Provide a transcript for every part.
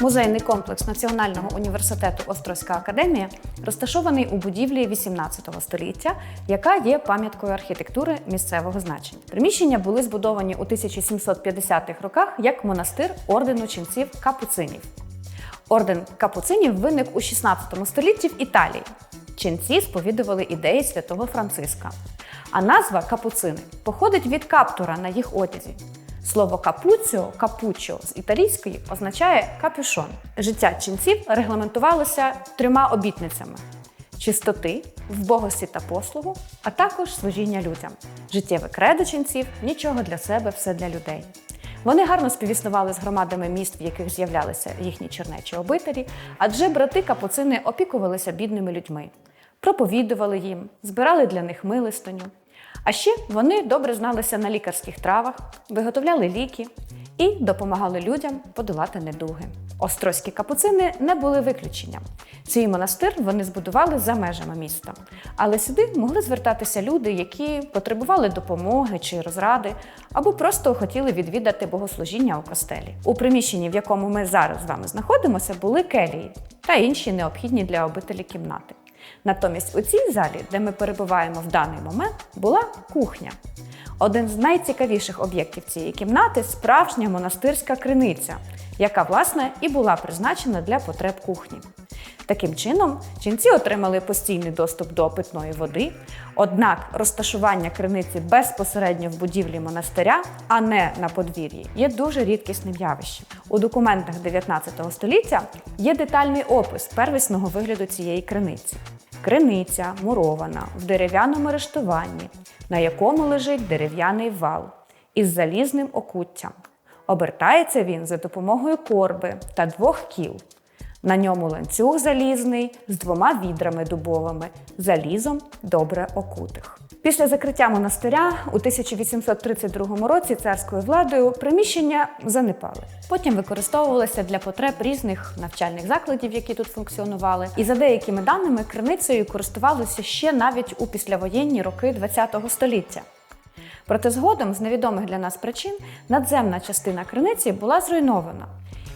Музейний комплекс Національного університету Острозька академія розташований у будівлі 18 століття, яка є пам'яткою архітектури місцевого значення. Приміщення були збудовані у 1750-х роках як монастир ордену ченців капуцинів. Орден капуцинів виник у 16 столітті в Італії. Ченці сповідували ідеї святого Франциска. А назва капуцини походить від каптура на їх одязі. Слово капуціо, капучо з італійської означає капюшон. Життя ченців регламентувалося трьома обітницями: чистоти, вбогості та послугу, а також служіння людям. Життєве кредо ченців нічого для себе, все для людей. Вони гарно співіснували з громадами міст, в яких з'являлися їхні чернечі обителі, адже брати капуцини опікувалися бідними людьми, проповідували їм, збирали для них милостиню. А ще вони добре зналися на лікарських травах, виготовляли ліки і допомагали людям подолати недуги. Острозькі капуцини не були виключенням. Свій монастир вони збудували за межами міста, але сюди могли звертатися люди, які потребували допомоги чи розради, або просто хотіли відвідати богослужіння у костелі. У приміщенні, в якому ми зараз з вами знаходимося, були келії та інші необхідні для обителі кімнати. Натомість у цій залі, де ми перебуваємо в даний момент, була кухня. Один з найцікавіших об'єктів цієї кімнати справжня монастирська криниця, яка, власне, і була призначена для потреб кухні. Таким чином, ченці отримали постійний доступ до питної води, однак розташування криниці безпосередньо в будівлі монастиря, а не на подвір'ї, є дуже рідкісним явищем. У документах 19 століття є детальний опис первісного вигляду цієї криниці. Криниця мурована в дерев'яному рештуванні, на якому лежить дерев'яний вал із залізним окуттям. Обертається він за допомогою корби та двох кіл. На ньому ланцюг залізний з двома відрами дубовими, залізом добре окутих. Після закриття монастиря у 1832 році царською владою приміщення занепали. Потім використовувалися для потреб різних навчальних закладів, які тут функціонували. І за деякими даними криницею користувалися ще навіть у післявоєнні роки ХХ століття. Проте згодом, з невідомих для нас причин, надземна частина криниці була зруйнована.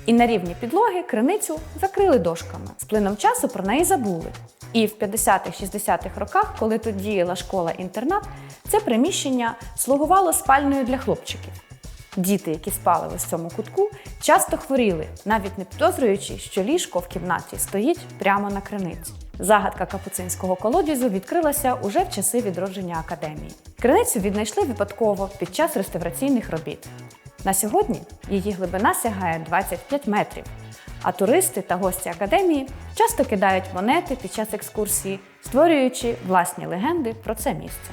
І на рівні підлоги криницю закрили дошками. З плином часу про неї забули. І в 50-60-х роках, коли тут діяла школа-інтернат, це приміщення слугувало спальною для хлопчиків. Діти, які спали в цьому кутку, часто хворіли, навіть не підозрюючи, що ліжко в кімнаті стоїть прямо на криниці. Загадка капуцинського колодязю відкрилася уже в часи відродження академії. Криницю віднайшли випадково під час реставраційних робіт. На сьогодні її глибина сягає 25 метрів, а туристи та гості академії часто кидають монети під час екскурсії, створюючи власні легенди про це місце.